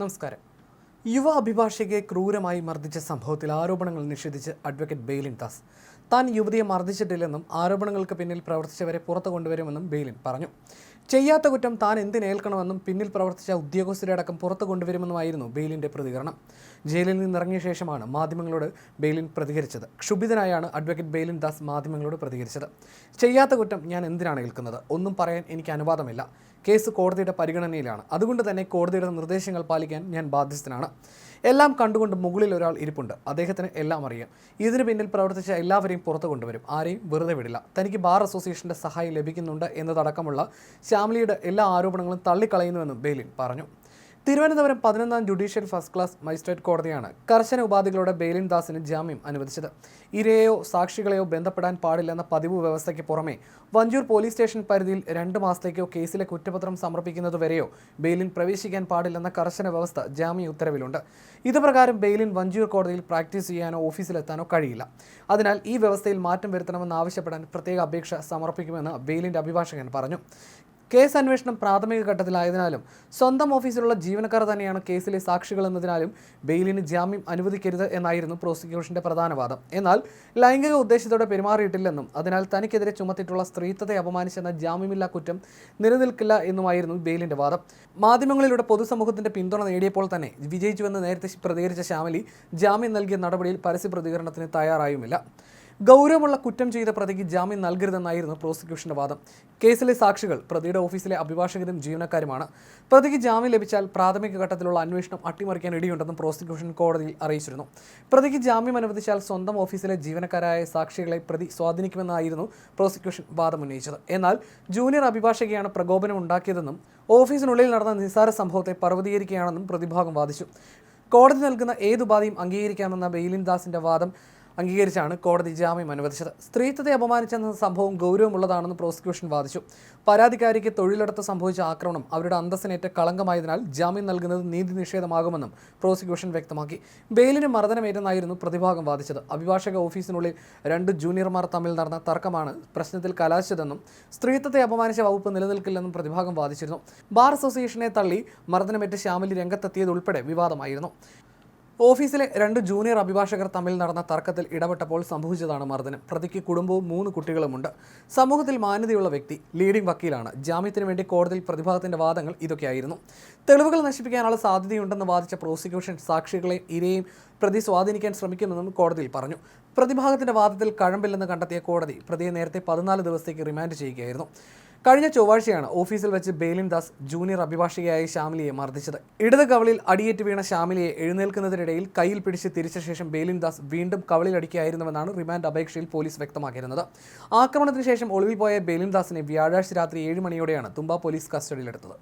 നമസ്കാരം. യുവ അഭിഭാഷകയെ ക്രൂരമായി മർദ്ദിച്ച സംഭവത്തിൽ ആരോപണങ്ങൾ നിഷേധിച്ച് അഡ്വക്കേറ്റ് ബെയ്ലിൻ ദാസ്. താൻ യുവതിയെ മർദ്ദിച്ചിട്ടില്ലെന്നും ആരോപണങ്ങൾക്ക് പിന്നിൽ പ്രവർത്തിച്ചവരെ പുറത്തു കൊണ്ടുവരുമെന്നും ബെയ്ലിൻ പറഞ്ഞു. ചെയ്യാത്ത കുറ്റം താൻ എന്തിനേൽക്കണമെന്നും പിന്നിൽ പ്രവർത്തിച്ച ഉദ്യോഗസ്ഥരെ അടക്കം പുറത്തു കൊണ്ടുവരുമെന്നുമായിരുന്നു ബെയിലിന്റെ പ്രതികരണം. ജയിലിൽ നിന്നിറങ്ങിയ ശേഷമാണ് മാധ്യമങ്ങളോട് ബെയിലിൻ പ്രതികരിച്ചത്. ക്ഷുഭിതനായാണ് അഡ്വക്കേറ്റ് ബെയിലിൻ ദാസ് മാധ്യമങ്ങളോട് പ്രതികരിച്ചത്. ചെയ്യാത്ത കുറ്റം ഞാൻ എന്തിനാണ് ഏൽക്കുന്നത്? ഒന്നും പറയാൻ എനിക്ക് അനുവാദമില്ല. കേസ് കോടതിയുടെ പരിഗണനയിലാണ്. അതുകൊണ്ട് തന്നെ കോടതിയുടെ നിർദ്ദേശങ്ങൾ പാലിക്കാൻ ഞാൻ ബാധ്യസ്ഥനാണ്. എല്ലാം കണ്ടുകൊണ്ട് മുകളിൽ ഒരാൾ ഇരിപ്പുണ്ട്. അദ്ദേഹത്തിന് എല്ലാം അറിയാം. ഇതിനു പിന്നിൽ പ്രവർത്തിച്ച എല്ലാവരെയും പുറത്തു കൊണ്ടുവരും. ആരെയും വെറുതെ വിടില്ല. തനിക്ക് ബാർ അസോസിയേഷന്റെ സഹായം ലഭിക്കുന്നുണ്ട് എന്നതടക്കമുള്ള ശ്യാമലിയുടെ എല്ലാ ആരോപണങ്ങളും തള്ളിക്കളയുന്നുവെന്നും ബെയിലിൻ പറഞ്ഞു. തിരുവനന്തപുരം പതിനൊന്നാം ജുഡീഷ്യൽ ഫസ്റ്റ് ക്ലാസ് മജിസ്ട്രേറ്റ് കോടതിയാണ് കർശന ഉപാധികളോടെ ബെയിലിൻ ദാസിന് ജാമ്യം അനുവദിച്ചത്. ഇരയെയോ സാക്ഷികളെയോ ബന്ധപ്പെടാൻ പാടില്ലെന്ന പതിവ് വ്യവസ്ഥയ്ക്ക് പുറമെ വഞ്ചൂർ പോലീസ് സ്റ്റേഷൻ പരിധിയിൽ രണ്ട് മാസത്തേക്കോ കേസിലെ കുറ്റപത്രം സമർപ്പിക്കുന്നതുവരെയോ ബെയിലിൻ പ്രവേശിക്കാൻ പാടില്ലെന്ന കർശന വ്യവസ്ഥ ജാമ്യ ഉത്തരവിലുണ്ട്. ഇതുപ്രകാരം ബെയിലിൻ വഞ്ചൂർ കോടതിയിൽ പ്രാക്ടീസ് ചെയ്യാനോ ഓഫീസിലെത്താനോ കഴിയില്ല. അതിനാൽ ഈ വ്യവസ്ഥയിൽ മാറ്റം വരുത്തണമെന്ന് ആവശ്യപ്പെടാൻ പ്രത്യേക അപേക്ഷ സമർപ്പിക്കുമെന്ന് ബെയിലിന്റെ അഭിഭാഷകൻ പറഞ്ഞു. കേസ് അന്വേഷണം പ്രാഥമിക ഘട്ടത്തിലായതിനാലും സ്വന്തം ഓഫീസിലുള്ള ജീവനക്കാർ തന്നെയാണ് കേസിലെ സാക്ഷികൾ എന്നതിനാലും ബെയിലിന് ജാമ്യം അനുവദിക്കരുത് എന്നായിരുന്നു പ്രോസിക്യൂഷന്റെ പ്രധാന വാദം എന്നാൽ ലൈംഗിക ഉദ്ദേശത്തോടെ പെരുമാറിയിട്ടില്ലെന്നും അതിനാൽ തനിക്കെതിരെ ചുമത്തിയിട്ടുള്ള സ്ത്രീത്വത്തെ അപമാനിച്ചെന്ന ജാമ്യമില്ലാ കുറ്റം നിലനിൽക്കില്ല എന്നുമായിരുന്നു ബെയിലിന്റെ വാദം. മാധ്യമങ്ങളിലൂടെ പൊതുസമൂഹത്തിന്റെ പിന്തുണ നേടിയപ്പോൾ തന്നെ വിജയിച്ചുവെന്ന് നേരത്തെ പ്രതികരിച്ച ശ്യാമലി ജാമ്യം നൽകിയ നടപടിയിൽ പരസ്യ പ്രതികരണത്തിന് തയ്യാറായുമില്ല. ഗൗരവമുള്ള കുറ്റം ചെയ്ത പ്രതിക്ക് ജാമ്യം നൽകരുതെന്നായിരുന്നു പ്രോസിക്യൂഷന്റെ വാദം. കേസിലെ സാക്ഷികൾ പ്രതിയുടെ ഓഫീസിലെ അഭിഭാഷകരും ജീവനക്കാരുമാണ്. പ്രതിക്ക് ജാമ്യം ലഭിച്ചാൽ പ്രാഥമിക ഘട്ടത്തിലുള്ള അന്വേഷണം അട്ടിമറിക്കാൻ ഇടിയുണ്ടെന്നും പ്രോസിക്യൂഷൻ കോടതിയിൽ അറിയിച്ചിരുന്നു. പ്രതിക്ക് ജാമ്യം അനുവദിച്ചാൽ സ്വന്തം ഓഫീസിലെ ജീവനക്കാരായ സാക്ഷികളെ പ്രതി സ്വാധീനിക്കുമെന്നായിരുന്നു പ്രോസിക്യൂഷൻ വാദം ഉന്നയിച്ചത്. എന്നാൽ ജൂനിയർ അഭിഭാഷകയാണ് പ്രകോപനം ഉണ്ടാക്കിയതെന്നും ഓഫീസിനുള്ളിൽ നടന്ന നിസ്സാര സംഭവത്തെ പർവതീകരിക്കുകയാണെന്നും പ്രതിഭാഗം വാദിച്ചു. കോടതി നൽകുന്ന ഏതുപാധിയും അംഗീകരിക്കാമെന്ന ബെയിലിൻ ദാസിന്റെ വാദം അംഗീകരിച്ചാണ് കോടതി ജാമ്യം അനുവദിച്ചത്. സ്ത്രീത്വത്തെ അപമാനിച്ചെന്ന സംഭവം ഗൗരവമുള്ളതാണെന്ന് പ്രോസിക്യൂഷൻ വാദിച്ചു. പരാതിക്കാരിക്ക് തൊഴിലിടത്ത് സംഭവിച്ച ആക്രമണം അവരുടെ അന്തസ്സിനേറ്റ കളങ്കമായതിനാൽ ജാമ്യം നൽകുന്നത് നീതി നിഷേധമാകുമെന്നും പ്രോസിക്യൂഷൻ വ്യക്തമാക്കി. ബെയിലിന് മർദ്ദനമേറ്റെന്നായിരുന്നു പ്രതിഭാഗം വാദിച്ചത്. അഭിഭാഷക ഓഫീസിനുള്ളിൽ രണ്ട് ജൂനിയർമാർ തമ്മിൽ നടന്ന തർക്കമാണ് പ്രശ്നത്തിൽ കലാശിച്ചതെന്നും സ്ത്രീത്വത്തെ അപമാനിച്ച വകുപ്പ് നിലനിൽക്കില്ലെന്നും പ്രതിഭാഗം വാദിച്ചിരുന്നു. ബാർ അസോസിയേഷനെ തള്ളി മർദ്ദനമേറ്റ് ശ്യാമലി രംഗത്തെത്തിയതുൾപ്പെടെ വിവാദമായിരുന്നു. ഓഫീസിലെ രണ്ട് ജൂനിയർ അഭിഭാഷകർ തമ്മിൽ നടന്ന തർക്കത്തിൽ ഇടപെട്ടപ്പോൾ സംഭവിച്ചതാണ് മർദ്ദനം. പ്രതിക്ക് കുടുംബവും മൂന്ന് കുട്ടികളുമുണ്ട്. സമൂഹത്തിൽ മാന്യതയുള്ള വ്യക്തി ലീഡിംഗ് വക്കീലാണ്. ജാമ്യത്തിന് വേണ്ടി കോടതിയിൽ പ്രതിഭാഗത്തിന്റെ വാദങ്ങൾ ഇതൊക്കെയായിരുന്നു. തെളിവുകൾ നശിപ്പിക്കാനുള്ള സാധ്യതയുണ്ടെന്ന് വാദിച്ച പ്രോസിക്യൂഷൻ സാക്ഷികളെ ഇരയും പ്രതി സ്വാധീനിക്കാൻ ശ്രമിക്കുമെന്നും കോടതിയിൽ പറഞ്ഞു. പ്രതിഭാഗത്തിന്റെ വാദത്തിൽ കഴമ്പില്ലെന്ന് കണ്ടെത്തിയ കോടതി പ്രതിയെ നേരത്തെ പതിനാല് ദിവസത്തേക്ക് റിമാൻഡ് ചെയ്യുകയായിരുന്നു. കഴിഞ്ഞ ചൊവ്വാഴ്ചയാണ് ഓഫീസിൽ വെച്ച് ബേലിൻ ദാസ് ജൂനിയർ അഭിഭാഷകയായ ശ്യാമിലിയെ മർദ്ദിച്ചത്. ഇടത് കവളിൽ അടിയേറ്റ് വീണ ശ്യാമിലിയെ എഴുന്നേൽക്കുന്നതിനിടയിൽ കയ്യിൽ പിടിച്ച് തിരിച്ച ശേഷം ബേലിൻ ദാസ് വീണ്ടും കവളിൽ അടിക്കുകയായിരുന്നുവെന്നാണ് റിമാൻഡ് അപേക്ഷയിൽ പോലീസ് വ്യക്തമാക്കിയിരുന്നത്. ആക്രമണത്തിന് ശേഷം ഒളിവിൽ പോയ ബേലിൻ ദാസിനെ വ്യാഴാഴ്ച രാത്രി ഏഴ് മണിയോടെയാണ് തുമ്പ പോലീസ് കസ്റ്റഡിയിലെടുത്തത്.